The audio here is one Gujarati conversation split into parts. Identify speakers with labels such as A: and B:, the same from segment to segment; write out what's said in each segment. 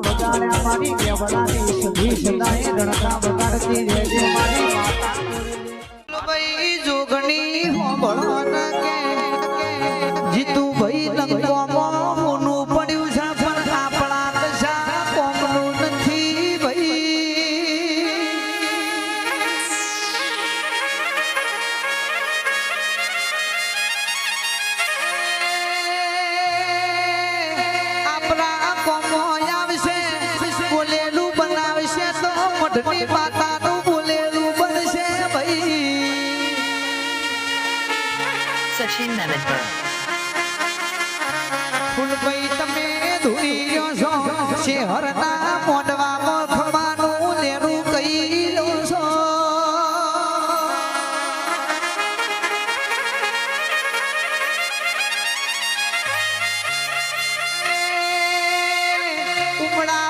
A: વગાડ્યા મારી કેવડાની સધી સદાય ધણતા વગાડતી રહેજે મારી
B: મઢની માતાનું બોલેલું બનશે ભાઈ.
C: સચિન Namitpur.
B: ફૂલભાઈ તમે ધૂળી ગયો છો. શહેરના મોઢવામાં લેરું કહી લો છો. ઉમળાવાળી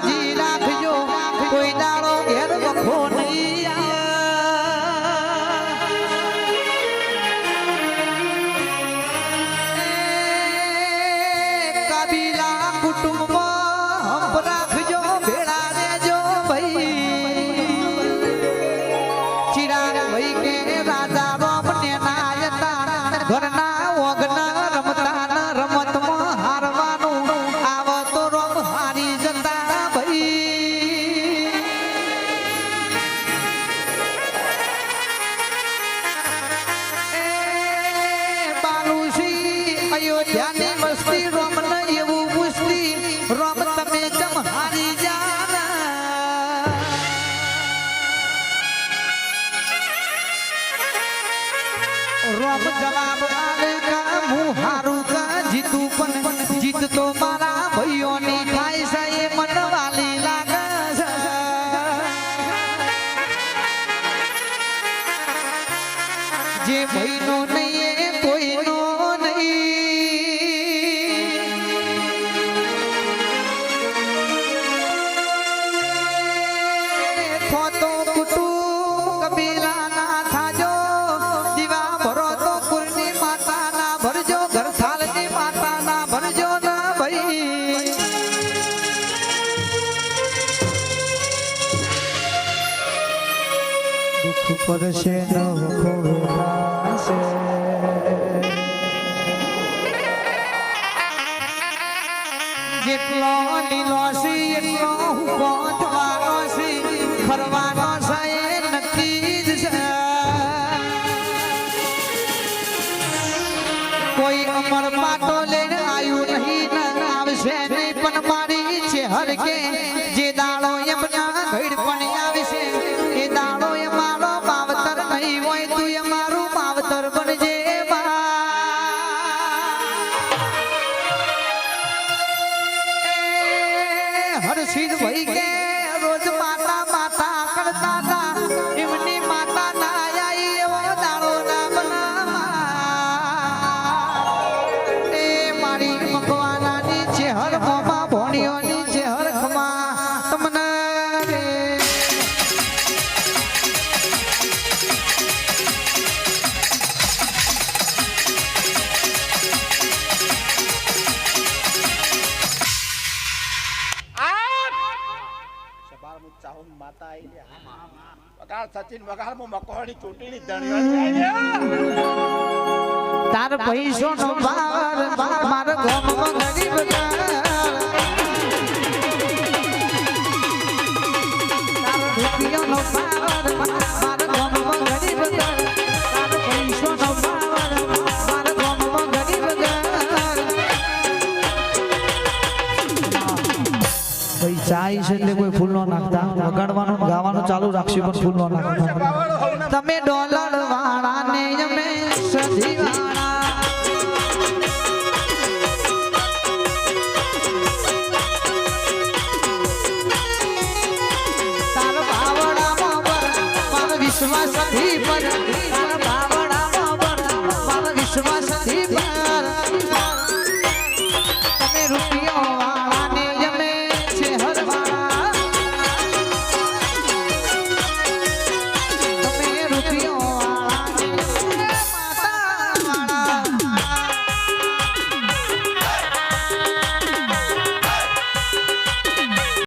B: બાલુસી અયોધ્યાની મસ્તી રોમ ન એવું પૂછતી, રોમ તમે જમ હારી જાના? રોમ જવાબ આવે કા હું હારું કા જીતું, પણ જીત તો મારા
A: પડશે ન
B: જેટલો છે ફરવાનો છે નક્કી જ છે. કોઈ અમર પાટો લઈને આવ્યું નહીં આવશે નહીં, પણ મારી છે હર હરસિંહ ભાઈ કે રોજ
D: સવારમાં ચાહું માતા આવી લ્યા. વગાડ સચિન વગાડ મો મકોડી ચૂંટણી લ્યા.
B: તાર પૈસો નો પાવર માર ગોમમાં
A: ગાય છે એટલે કોઈ ફૂલ નો નાખતા. વગાડવાનું ગાવાનું ચાલુ રાખશું, પણ ફૂલ નો નાખતા.
B: તમે ડોલર વાળા. અમે વિશ્વાસથી પર. વિશ્વાસથી પર.